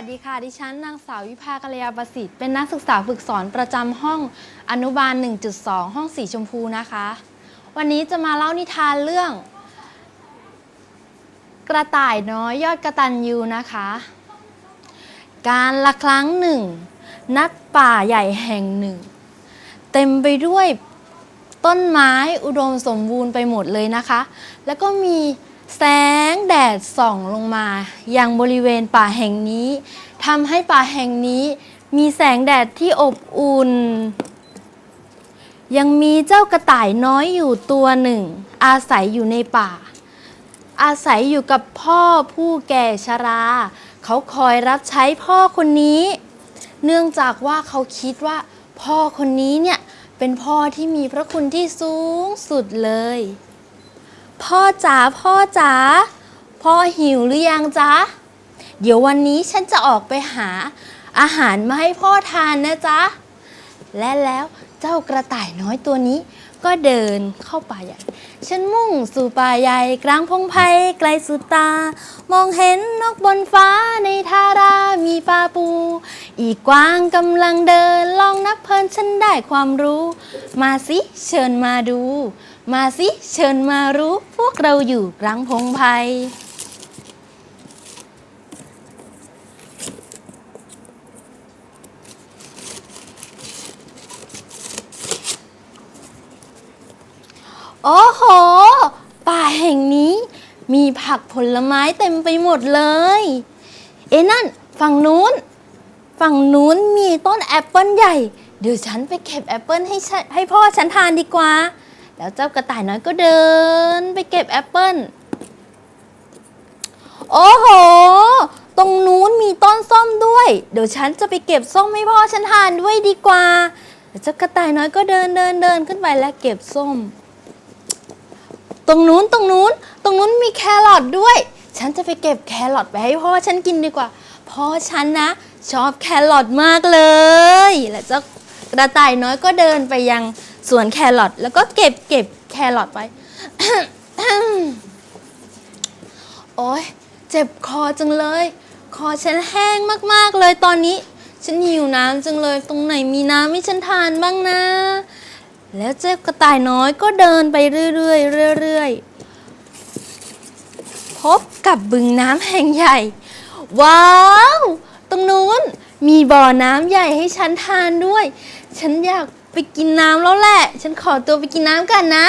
วัสดีค่ะ ดิฉันนางสาววิภากัลยาประสิทธิ์ เป็นนักศึกษาฝึกสอนประจำห้องอนุบาล 1.2 ห้องสีชมพูนะคะ วันนี้จะมาเล่านิทานเรื่อง กระต่ายน้อยยอดกระตันยูนะคะ การละครั้งหนึ่ง นัดป่าใหญ่แห่งหนึ่ง เต็มไปด้วยต้นไม้อุดมสมบูรณ์ไปหมดเลยนะคะ แล้วก็มี แสงแดดส่องลงมา อยังบริเวณป่าแห่งนี้ทำให้ป่าแห่งนี้มีแสงแดดที่อบอุ่น ยังมีเจ้ากระต่ายน้อยอยู่ตัวหนึ่ง อาศัยอยู่ในป่า อาศัยอยู่กับพ่อผู้แก่ชรา เขาคอยรับใช้พ่อคนนี้ เนื่องจากว่าเขาคิดว่าพ่อคนนี้เนี่ยเป็นพ่อที่มีพระคุณที่สูงสุดเลย พ่อจ๋าพ่อจ๋าพ่อหิวหรือยังจ๊ะ เดี๋ยววันนี้ฉันจะออกไปหาอาหารมาให้พ่อทานนะจ๊ะ และแล้วเจ้ากระต่ายน้อยตัวนี้ ก็เดินเข้าป่าใหญ่ ฉันมุ่งสู่ป่าใหญ่กลางพงไพรไกลสุดตา มองเห็นนกบนฟ้าในทารามีปลาปู อีกกวางกำลังเดิน ลองนับเพลินฉันได้ความรู้ มาสิเชิญมาดู มาสิเชิญมารู้พวกเราอยู่กลางพงไพรโอ้โห ป่าแห่งนี้มีผักผลไม้เต็มไปหมดเลย เอ้นั่น ฝั่งนู้น ฝั่งนู้นมีต้นแอปเปิลใหญ่ เดี๋ยวฉันไปเก็บแอปเปิลให้ให้พ่อฉันทานดีกว่า แล้วเจ้ากระต่ายน้อยก็เดินไปเก็บแอปเปิ้ล โอ้โห ตรงนู้นมีต้นส้มด้วย เดี๋ยวฉันจะไปเก็บส้มให้พ่อฉันทานด้วยดีกว่าแล้วเจ้ากระต่ายน้อยก็เดินเดินเดินขึ้นไปและเก็บส้ม ตรงนู้นตรงนู้น ตรงนู้นมีแครอทด้วย ฉันจะไปเก็บแครอทไปให้พ่อฉันกินดีกว่า พ่อฉันนะ ชอบแครอทมากเลย และเจ้ากระต่ายน้อยก็เดินไปยัง สวนแครอทแล้วก็เก็บเก็บแครอทไปโอ๊ยเจ็บคอจังเลย คอฉันแห้งมากๆเลยตอนนี้ ฉันหิวน้ำจังเลย ตรงไหนมีน้ำให้ฉันทานบ้างนะ แล้วเจ้ากระต่ายน้อยก็เดินไปเรื่อยๆเรื่อยๆพบกับบึงน้ำแห่งใหญ่ ว้าว ตรงนู้นมีบ่อน้ำใหญ่ให้ฉันทานด้วย ฉันอยาก ไปกินน้ำแล้วแหละ ฉันขอตัวไปกินน้ำกันนะ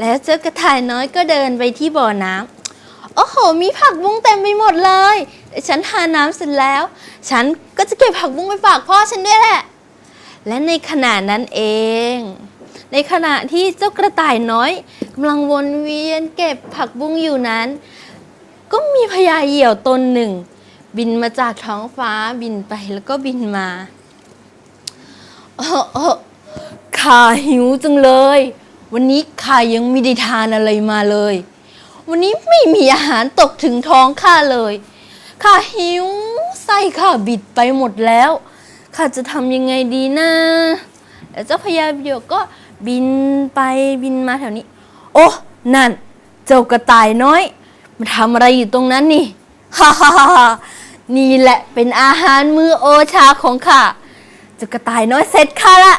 แล้วเจ้ากระต่ายน้อยก็เดินไปที่บ่อน้ำโอ้โห มีผักบุ้งเต็มไปหมดเลยแต่ฉันทานน้ำเสร็จแล้ว ฉันก็จะเก็บผักบุ้งไปฝากพ่อฉันด้วยแหละ และในขณะนั้นเอง ในขณะที่เจ้ากระต่ายน้อยกำลังวนเวียนเก็บผักบุ้งอยู่นั้น ก็มีพญาเหยี่ยวตนหนึ่ง บินมาจากท้องฟ้าบินไปแล้วก็บินมาเออเออ ข้าหิวจังเลย วันนี้ข้ายังไม่ได้ทานอะไรมาเลย วันนี้ไม่มีอาหารตกถึงท้องข้าเลย ข้าหิวไส้ข้าบิดไปหมดแล้ว ข้าจะทำยังไงดีนะแล้วเจ้าพญาเหยี่ยวก็บินไปบินมาแถวนี้ โอ้นั่น เจ้ากระต่ายน้อยมาทำอะไรอยู่ตรงนั้นนี่ฮ่าฮ่าฮ่าฮ่านี่แหละเป็นอาหารมื้อโอชาของข้าเจ้ากระต่ายน้อยเสร็จข้าละ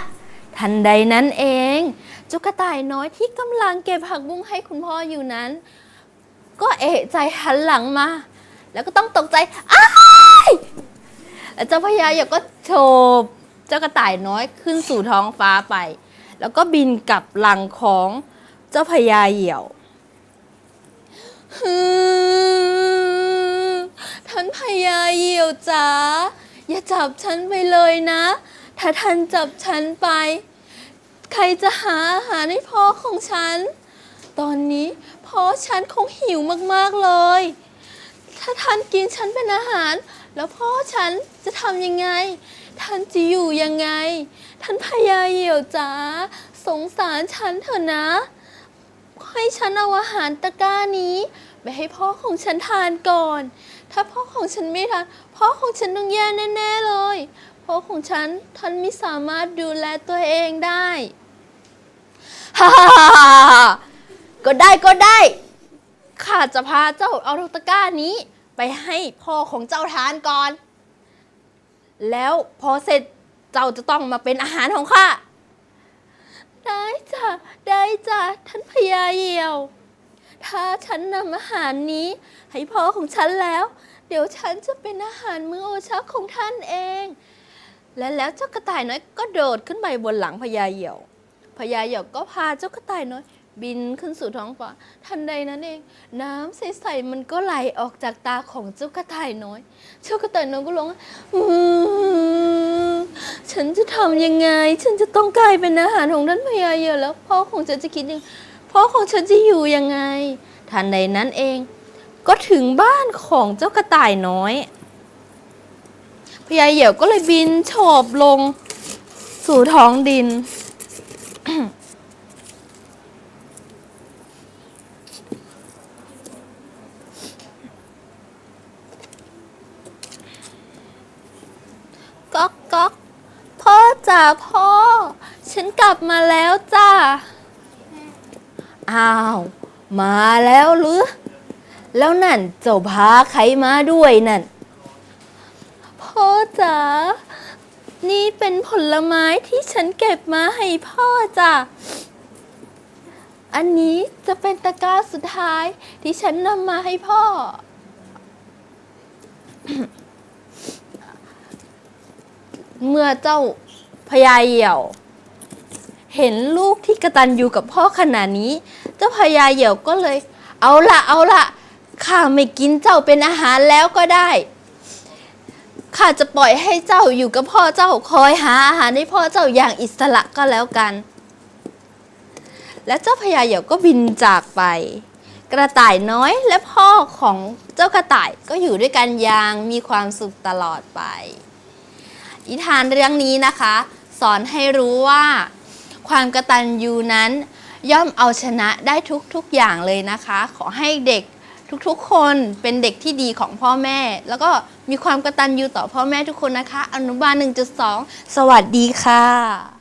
ทันใดนั้นเอง เจ้ากระต่ายน้อยที่กำลังเก็บผักบุ้งให้คุณพ่ออยู่นั้น ก็เอะใจหันหลังมา แล้วก็ต้องตกใจอ้ายแล้วเจ้าพญาเหยกก็โฉบเจ้ากระต่ายน้อยขึ้นสู่ท้องฟ้าไป แล้วก็บินกลับหลังของเจ้าพญาเหยี่ยวฮือท่านพญาเหยี่ยวจ๋าอย่าจับฉันไปเลยนะ ถ้าท่านจับฉันไป ใครจะหาอาหารให้พ่อของฉัน ตอนนี้พ่อฉันคงหิวมากๆเลย ถ้าท่านกินฉันเป็นอาหาร แล้วพ่อฉันจะทำยังไง ท่านจะอยู่ยังไง ท่านพญาเหี่ยวจ๋าสงสารฉันเถอะนะ ให้ฉันเอาอาหารตะกร้านี้ไปให้พ่อของฉันทานก่อน ถ้าพ่อของฉันไม่ทาน พ่อของฉันต้องแย่แน่ ๆ เลย พ่อของฉันท่านไม่สามารถดูแลตัวเองได้ฮ่าฮ่าฮ่าฮ่าฮ่าก็ได้ก็ได้ข้าจะพาเจ้าเอาตะกร้านี้ ไปให้พ่อของเจ้าทานก่อน แล้วพอเสร็จเจ้าจะต้องมาเป็นอาหารของข้าได้จ้ะได้จ้ะท่านพญาเหยี่ยว ถ้าฉันนำอาหารนี้ ให้พ่อของฉันแล้ว เดี๋ยวฉันจะเป็นอาหารมื้อโอชะของท่านเอง และแล้วเจ้ากระต่ายน้อยก็โดดขึ้นไปบนหลังพญาเหยี่ยวพญาเหยี่ยวก็พาเจ้ากระต่ายน้อย บินขึ้นสู่ท้องฟ้าทันใดนั้นเอง น้ำใสๆมันก็ไหลออกจากตาของเจ้ากระต่ายน้อย เจ้ากระต่ายน้อยก็ร้องอืมฉันจะทำยังไง ฉันจะต้องกลายเป็นอาหารของท่านพญาเหยี่ยวแล้วพ่อของฉันจะคิดยังพ่อของฉันจะอยู่ยังไง ทันใดนั้นเอง ก็ถึงบ้านของเจ้ากระต่ายน้อย พญาเหยี่ยวก็เลยบินโฉบลงสู่ท้องดิน ก๊อกก๊อกพ่อจ๋าพ่อ ฉันกลับมาแล้วจ้าอ้าว มาแล้วหรือ แล้วนั่นเจ้าพาใครมาด้วยนั่น จ๋า นี่เป็นผลไม้ที่ฉันเก็บมาให้พ่อจ้ะ อันนี้จะเป็นตะกร้าสุดท้ายที่ฉันนำมาให้พ่อ เมื่อเจ้าพญาเหยี่ยว เห็นลูกที่กระตันอยู่กับพ่อขนาดนี้ เจ้าพญาเหยี่ยวก็เลย เอาละเอาละข้าไม่กินเจ้าเป็นอาหารแล้วก็ได้ ข้าจะปล่อยให้เจ้าอยู่กับพ่อเจ้าคอยหาอาหารให้พ่อเจ้าอย่างอิสระก็แล้วกัน และเจ้าพญาเหยี่ยวก็บินจากไป กระต่ายน้อยและพ่อของเจ้ากระต่ายก็อยู่ด้วยกันอย่างมีความสุขตลอดไปนิทานเรื่องนี้นะคะ สอนให้รู้ว่า ความกระตัญญูนั้นย่อมเอาชนะได้ทุกๆอย่างเลยนะคะ ขอให้เด็ก ทุกๆ คนเป็นเด็กที่ดีของพ่อแม่ แล้วก็มีความกตัญญูต่อพ่อแม่ทุกคนนะคะ อนุบาล 1.2 สวัสดีค่ะ